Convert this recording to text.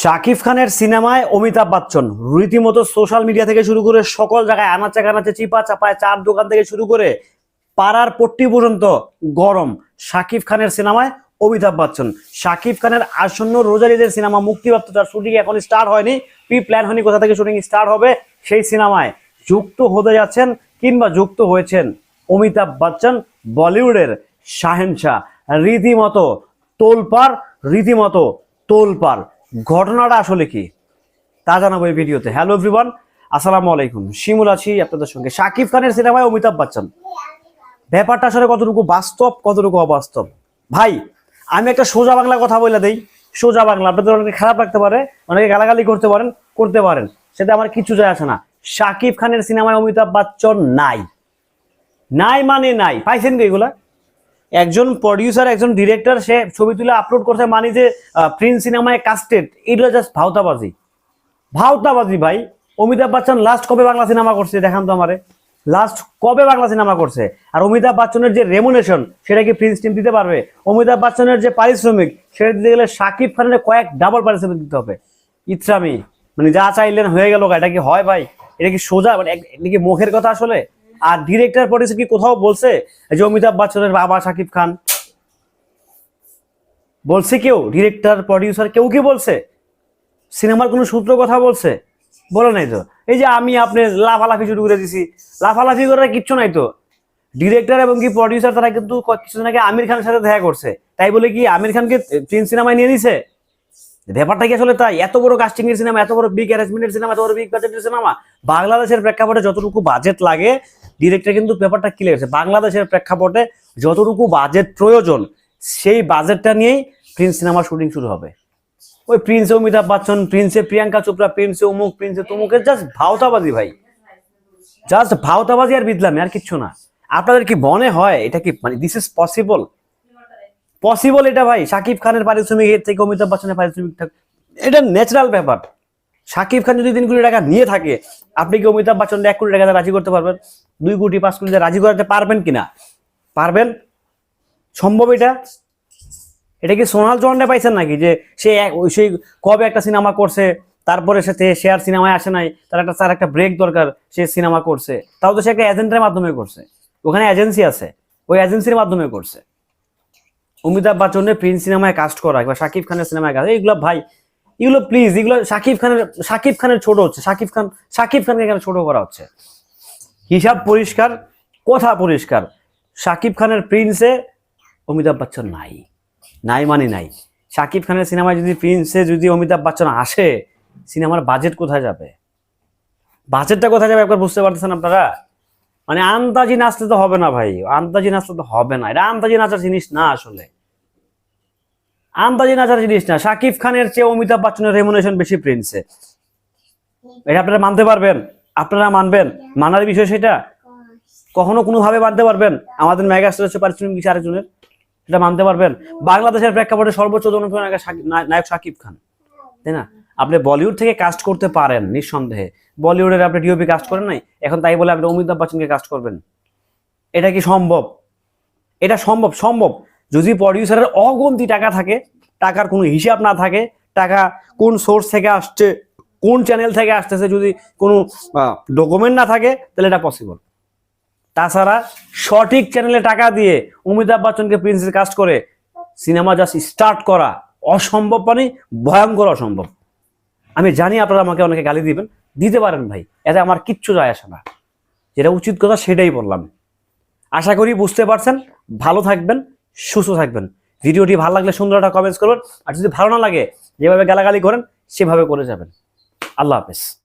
শাকিব খানের সিনেমায় অমিতাভ বচ্চন। রীতিমতো সোশ্যাল মিডিয়া থেকে শুরু করে সকল জায়গায় আনাচে কানাচে, চিপা চাপায় চার দোকান থেকে শুরু করে পাড়ার পট্টি পর্যন্ত গরম। শাকিব খানের সিনেমায় অমিতাভ বচ্চন। শাকিব খানের আসন্ন রোজারিদের সিনেমা মুক্তিপ্রাপ্ত তার শুটিং এখন স্টার্ট হয়নি। প্রি প্ল্যান হয়নি, কোথা থেকে শুটিং স্টার্ট হবে সেই সিনেমায় যুক্ত হতে যাচ্ছেন কিংবা যুক্ত হয়েছেন অমিতাভ বচ্চন, বলিউডের শাহেনশাহ। রীতিমতো তোলপার রীতিমতো তোলপার ঘটনাটা আসলে কি? তা জানাব এই ভিডিওতে। হ্যালো এভরিওয়ান আসসালামু আলাইকুম। শিমুল আছি, আপনাদের সঙ্গে। শাকিব খানের সিনেমায় অমিতাভ বচ্চন। ব্যাপারটা আসলে কতটুকু বাস্তব, কতটুকু অবাস্তব? ভাই, আমি একটা সোজা বাংলা কথা বলে দেই। সোজা বাংলা, আপনাদের অনেকে খারাপ লাগতে পারে, অনেকে গালাগালি করতে পারেন করতে পারেন। সেটা আমার কিছু যায় আসে না। শাকিব খানের সিনেমায় অমিতাভ বচ্চন নাই। নাই মানে নাই। পাইছেন কি এগুলা? একজন প্রডিউসার একজন ডিরেক্টর সে ছবি তুলে আপলোড করছে মানে যে প্রিন্স সিনেমায় কাস্টেড এগুলো জাস্ট ভাওতাবাজি। ভাওতাবাজি ভাই। অমিতাভ বচ্চন লাস্ট কবে বাংলা সিনেমা করছে, দেখান তো আমারে। লাস্ট কবে বাংলা সিনেমা করছে? আর অমিতাভ বচ্চনের যে রেমুনেশন সেটা কি প্রিন্স টিম দিতে পারবে? অমিতাভ বচ্চনের যে পারিশ্রমিক, সেটা দিতে গেলে সাকিব খানের কয়েক ডাবল পারিশ্রমিক দিতে হবে। ইত্রামি। মানে যা চাইলেন হয়ে গেল এটা কি হয় ভাই? এটা কি সোজা? মানে এটা মুখের কথা আসলে? আর ডিরেক্টর প্রডিউসার কি কোথাও বলছে? যে অমিতাভ বচ্চনের বাবা শাকিব খান। বলছে কেউ? ডিরেক্টর প্রডিউসার কেউ কি বলছে? সিনেমার কোনো সূত্র কথা বলছে? বলে নাই তো। এই যে আমি আপনি লাফালাফি শুরু করে দিছি। লাফালাফি করার কিচ্ছু নাই তো। ডিরেক্টর এবং কি প্রডিউসার তারা কিন্তু কিছুদিন আগে আমির খানের সাথে দেখা করছে। তাই বলে কি আমির খানকে প্রিন্স সিনেমায় নিয়ে নিছে? ব্যাপারটা কি আসলে তাই? এত বড় কাস্টিং এর সিনেমা এত বড় বিগ অ্যারেঞ্জমেন্টের সিনেমা এত বড় বিগ বাজেটের সিনেমা বাংলাদেশের প্রেক্ষাপটে যতটুকু বাজেট লাগে ডিরেক্টর কিন্তু ব্যাপারটা ক্লিয়ার হয়েছে। বাংলাদেশের প্রেক্ষাপটে যতটুকু বাজেট প্রয়োজন, সেই বাজেটটা নিয়েই প্রিন্স সিনেমার শুটিং শুরু হবে। ওই প্রিন্সে অমিতাভ বচ্চন প্রিন্সে প্রিয়াঙ্কা চোপড়া প্রিন্সে অমুক প্রিন্সে তমুকের জাস্ট ভাওতাবাজি ভাই। জাস্ট ভাওতাবাজি আর বিদলামি, আর কিচ্ছু না। আপনাদের কি মনে হয় এটা কি মানে দিস ইজ পসিবল পসিবল এটা ভাই, সাকিব খানের পারিশ্রমিক এর থেকে অমিতাভ বচ্চনের পারিশ্রমিক এটা ন্যাচারাল ব্যাপার। সাকিব খান যদি তিন কোটি টাকা নিয়ে থাকে, আপনি কি অমিতাভ বচ্চন এক কোটি টাকা রাজি করতে পারবেন? দুই কোটি, পাঁচ কোটি রাজি করাতে পারবেন কিনা? পারবেন? সম্ভব এটা? এটা কি সোনাল চন্ডে পাইছেন নাকি? যে সে এক- সেই কবে একটা সিনেমা করছে, তারপরে সাথে সে আর সিনেমায় আসে নাই, তার একটা তার একটা ব্রেক দরকার, সে সিনেমা করছে। তাও তো সে একটা এজেন্টের মাধ্যমে করছে। ওখানে এজেন্সি আছে। ওই এজেন্সির মাধ্যমে করছে। অমিতাভ বচ্চনের প্রিন্স সিনেমায় কাস্ট করা, কিংবা শাকিব খানের সিনেমায় কাজ এইগুলো ভাই এগুলো প্লিজ এগুলো শাকিব খানের শাকিব খানের ছোট হচ্ছে। শাকিব খান শাকিব খানকে এখানে ছোট করা হচ্ছে? হিসাব পরিষ্কার, কথা পরিষ্কার। শাকিব খানের প্রিন্সে অমিতাভ বচ্চন নাই। নাই মানে নাই। শাকিব খানের সিনেমায় যদি প্রিন্সে যদি অমিতাভ বচ্চন আসে, সিনেমার বাজেট কোথায় যাবে? বাজেটটা কোথায় যাবে একবার বুঝতে পারতেছেন আপনারা? মানে আন্দাজি নাচতে তো হবে না ভাই। আন্দাজি নাচতে তো হবে না। এটা আন্দাজি নাচার জিনিস না আসলে। আন্দাজি নাচার জিনিস না। শাকিব খানের চেয়ে অমিতাভ বচ্চনের রেমুনেশন বেশি প্রিন্সে এটা আপনারা মানতে পারবেন। আপনারা মানবেন। মানার বিষয় সেটা। কখনো কোনোভাবে মানতে পারবেন। আমাদের মেগাস্টার হচ্ছে পারিশ্রমিক কিছু আরেকজনের। এটা মানতে পারবেন। বাংলাদেশের প্রেক্ষাপটে সর্বোচ্চ জনপ্রিয় নায়ক শাকিব খান। তাই না? আপনি বলিউড থেকে কাস্ট করতে পারেন নিঃসন্দেহে। বলিউডের আপনি ডিওপি কাস্ট করেন নাই? এখন তাই বলে আপনি অমিতাভ বচ্চনকে কাস্ট করবেন। এটা কি সম্ভব? এটা সম্ভব সম্ভব। যদি প্রডিউসারের অগন্তি টাকা থাকে, টাকার কোনো হিসাব না থাকে, টাকা কোন সোর্স থেকে আসছে, কোন চ্যানেল থেকে আসতেছে, যদি কোনো ডকুমেন্ট না থাকে, তাহলে এটা পসিবল তাছাড়া সঠিক চ্যানেলে টাকা দিয়ে অমিতাভ বচ্চনকে প্রিন্সেস কাস্ট করে সিনেমা জাস্ট স্টার্ট করা অসম্ভব মানে ভয়ঙ্কর অসম্ভব। আমি জানি আপনারা আমাকে অনেকে গালি দিবেন, দিতে পারেন ভাই, এতে আমার কিচ্ছু যায় আসে না। যেটা উচিত কথা সেটাই বললাম। আশা করি বুঝতে পারছেন, ভালো থাকবেন সুস্থ থাকবেন। ভিডিওটি ভালো লাগলে সুন্দর একটা কমেন্টস করবেন। আর যদি ভালো না লাগে, যেভাবে গালাগালি করেন, সেভাবে করে যাবেন। আল্লাহ হাফেজ।